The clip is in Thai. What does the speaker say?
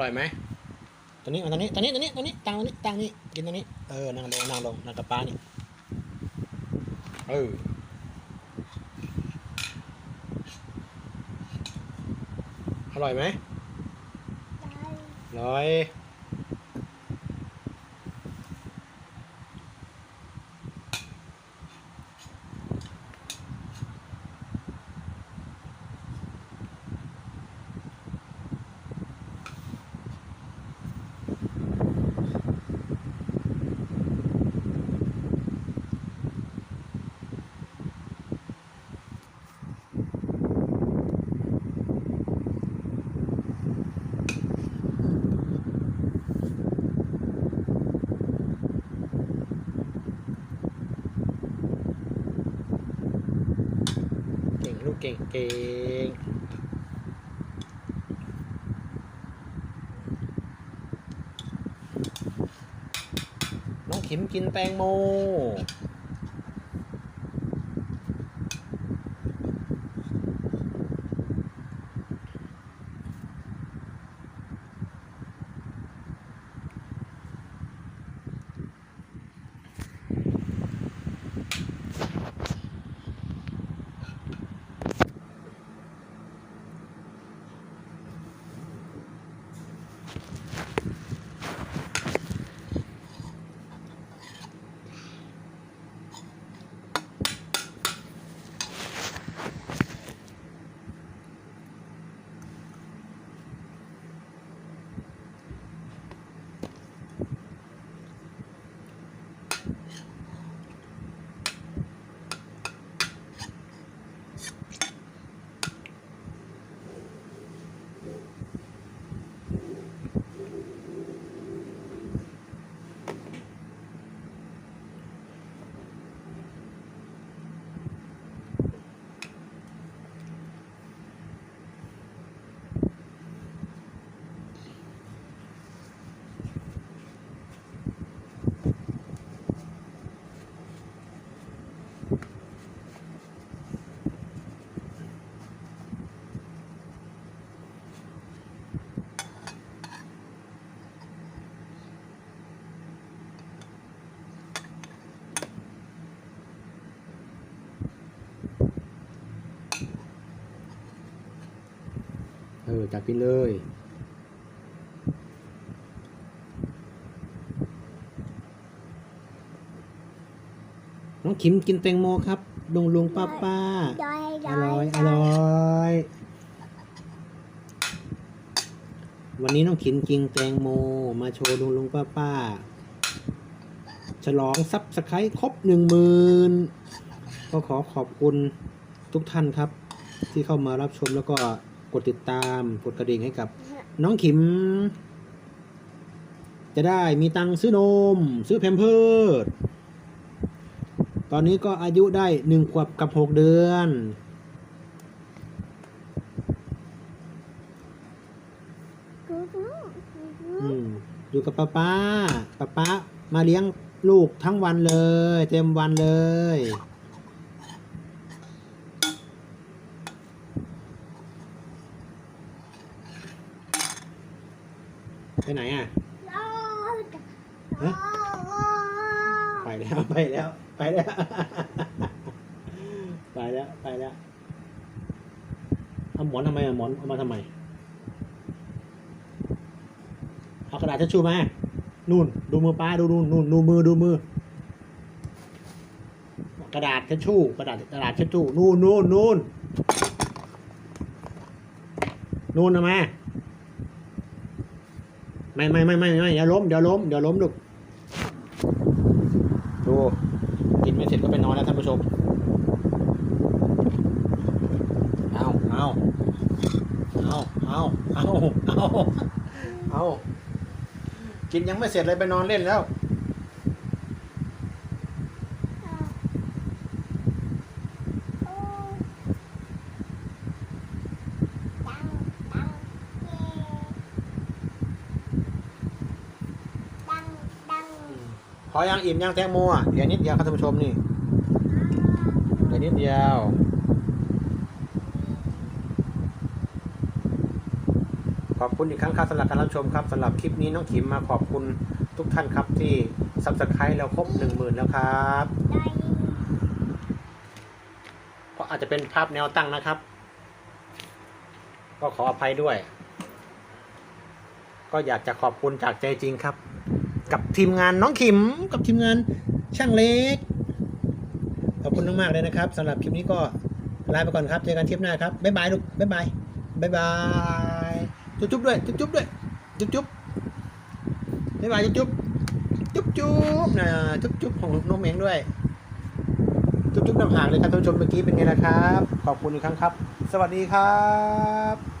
ร่อยไหมตัวนี้เอาตัวนี้ตัวนี้ตัวนี้ตัวนี้ตังตัวนี้ตังนี้กินตัวนี้เออนั่งลงนั่งลงนั่งกับป้านี่เอออร่อยไหมอร่อย เก่งลูกเก่งเก่งน้องขิมกินแตงโม ออจับกินเลย น้องขิมกินแตงโมครับลุงลุงป้าป้าดอยอร่อยอร่อยวันนี้น้องขิมกินแตงโม มาโชว์ลุงลุงป้าป้าฉลองซับสไครต์ครบหนึ่งหมื่นก็ขอขอบคุณทุกท่านครับ ที่เข้ามารับชมแล้วก็ กดติดตาม กดกระดิ่งให้กับ น้องขิม จะได้มีตังค์ซื้อนม ซื้อแพมเพิร์ดตอนนี้ก็อายุได้หนึ่งขวบกับหกเดือน อืมอยู่กับป้าป้าป้าป้ามาเลี้ยงลูกทั้งวันเลย เต็มวันเลย ไปไหนอะไปแล้วไปแล้วไปแล้วไปแล้วไปแล้วเอาหมอนทำไมอะหมอนเอามาทำไมเอากระดาษทิชชู่มานู่นดูมือป้าดูนู่นนู่นดูมือดูมือกระดาษทิชชู่กระดาษกระดาษทิชชู่นู่นนู่นนู่นนู่นเอามา ไม่ไม่ไม่ไม่ไม่เดี๋ยวล้มเดี๋ยวล้มเดี๋ยวล้มลูกดูกินไม่เสร็จก็ไปนอนแล้วท่านผู้ชมเอาเอาเอาเอาเอาเอาเอากินยังไม่เสร็จเลยไปนอนเล่นแล้ว พอยังอิ่มยังแตงโมอะเดี๋ยวนิดเดียวครับท่านผู้ชมนี่เดี๋ยวนิดเดียวพอบคุณอีกครั้งครับสำหรับการรับชมครับสำหรับคลิปนี้น้องขิมมาขอบคุณทุกท่านครับที่ซับสไครต์แล้วครบหนึ่งหมื่นแล้วครับได้เพราะอาจจะเป็นภาพแนวตั้งนะครับ ก็ขออภัยด้วย ก็อยากจะขอบคุณจากใจจริงครับ กับทีมงานน้องขิม กับทีมงานช่างเล็ก ขอบคุณมากๆเลยนะครับสำหรับคลิปนี้ก็ลาไปก่อนครับ เจอกันคลิปหน้าครับ บ๊ายบายลูก บ๊ายบาย บ๊ายบาย จุ๊บจุ๊บด้วย จุ๊บจุ๊บด้วย จุ๊บจุ๊บบ๊ายบาย จุ๊บจุ๊บจุ๊บจุ๊บนะจุ๊บจุ๊บของน้องเมงด้วย จุ๊บจุ๊บน้ำหางเลยครับท่านผู้ชมเมื่อกี้เป็นไงล่ะครับ ขอบคุณอีกครั้งครับ สวัสดีครับ